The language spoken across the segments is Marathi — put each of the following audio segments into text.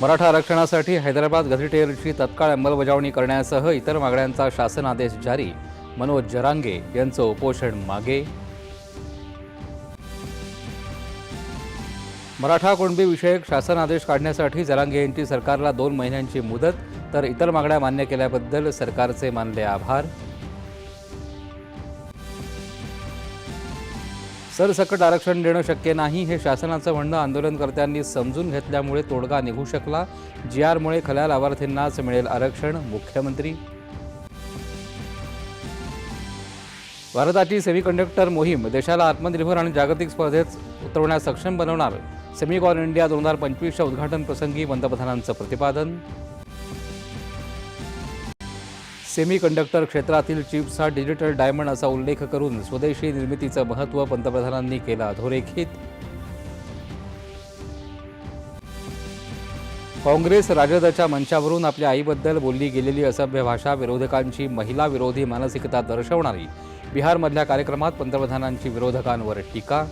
मराठा आरक्षणासाठी हैदराबाद गझेटेअरची तत्काळ अंमलबजावणी करण्यासह इतर मागण्यांचा शासन आदेश जारी. मनोज जरांगे यांचं उपोषण मागे. मराठा कुणबी विषयक शासन आदेश काढण्यासाठी जरांगे यांची सरकारला दोन महिन्यांची मुदत तर इतर मागण्या मान्य केल्याबद्दल सरकारचे मानले आभार. सरसकट आरक्षण देणं शक्य नाही हे शासनाचं म्हणणं आंदोलनकर्त्यांनी समजून घेतल्यामुळे तोडगा निघू शकला. जी आरमुळे खऱ्या लाभार्थींनाच मिळेल आरक्षण. मुख्यमंत्री भारताची सेमीकंडक्टर मोहीम देशाला आत्मनिर्भर आणि जागतिक स्पर्धेत उतरवण्यास सक्षम बनवणार. सेमिकॉन इंडिया दोन हजार पंचवीसच्या उद्घाटन प्रसंगी पंतप्रधानांचं प्रतिपादन सेमीकंडक्टर क्षेत्रातील चिप्स हा डिजिटल डायमंड असा उल्लेख करून स्वदेशी निर्मितीचं महत्त्व पंतप्रधानांनी केलं अधोरेखित. काँग्रेस राजदच्या मंचावरून आपल्या आईबद्दल बोलली गेलेली असभ्य भाषा विरोधकांची महिला विरोधी मानसिकता दर्शवणारी बिहारमधल्या कार्यक्रमात पंतप्रधानांची विरोधकांवर टीका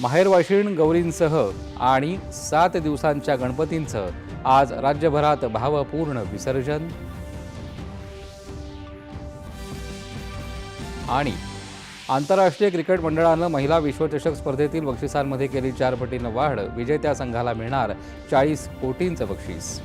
माहेरवाशीण गौरींसह आणि सात दिवसांच्या गणपतींचं आज राज्यभरात भावपूर्ण विसर्जन. आणि आंतरराष्ट्रीय क्रिकेट मंडळानं महिला विश्वचषक स्पर्धेतील बक्षिसांमध्ये केली चार पटीनं वाढ. विजेत्या संघाला मिळणार चाळीस कोटींचं बक्षीस.